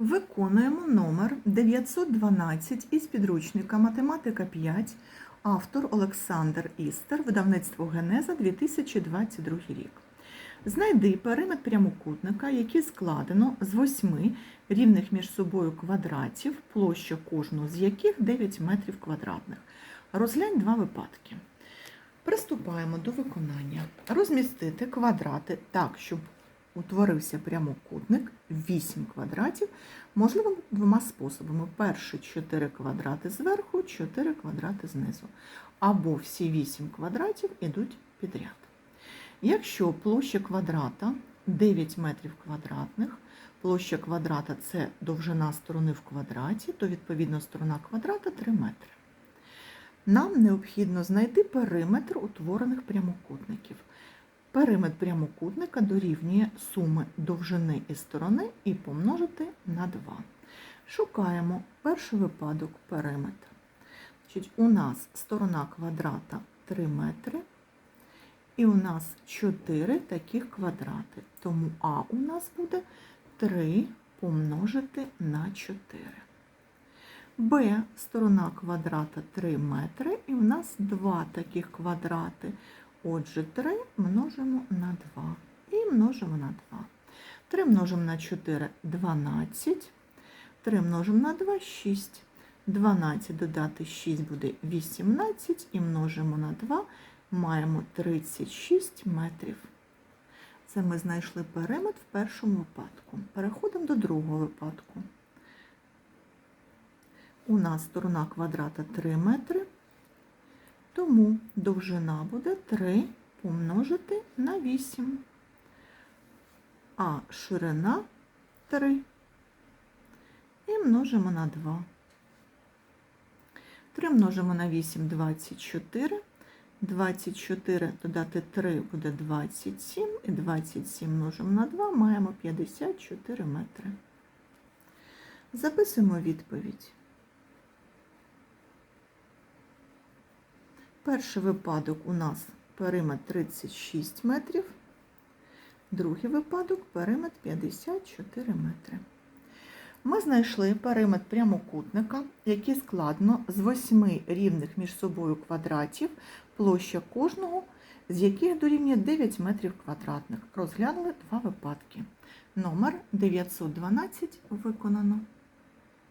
Виконуємо номер 912 із підручника Математика 5, автор Олександр Істер, видавництво Генеза 2022 рік. Знайди периметр прямокутника, який складено з восьми рівних між собою квадратів, площа кожного з яких 9 метрів квадратних. Розглянь два випадки. Приступаємо до виконання. Розмістити квадрати так, щоб утворився прямокутник 8 квадратів, можливо двома способами. Перший 4 квадрати зверху, 4 квадрати знизу. Або всі 8 квадратів йдуть підряд. Якщо площа квадрата 9 метрів квадратних, площа квадрата це довжина сторони в квадраті, то відповідно сторона квадрата 3 метри. Нам необхідно знайти периметр утворених прямокутників. Периметр прямокутника дорівнює суми довжини і сторони і помножити на 2. Шукаємо перший випадок периметр. Значить, у нас сторона квадрата 3 метри, і у нас 4 таких квадрати. Тому А у нас буде 3 помножити на 4. Б сторона квадрата 3 метри, і у нас 2 таких квадрати. Отже, 3 множимо на 2 і множимо на 2. 3 множимо на 4 12. 3 множимо на 2 6. 12 додати 6 буде 18 і множимо на 2 маємо 36 метрів. Це ми знайшли периметр в першому випадку. Переходимо до другого випадку. У нас сторона квадрата 3 метри, тому довжина буде 3 помножити на 8, а ширина 3 і множимо на 2. 3 множимо на 8 24. 24 додати 3 буде 27, і 27 множимо на 2 маємо 54 метри. Записуємо відповідь. Перший випадок у нас периметр 36 метрів, другий випадок периметр 54 метри. Ми знайшли периметр прямокутника, який складно з восьми рівних між собою квадратів, площа кожного, з яких дорівнює 9 метрів квадратних. Розглянули два випадки. Номер 912 виконано.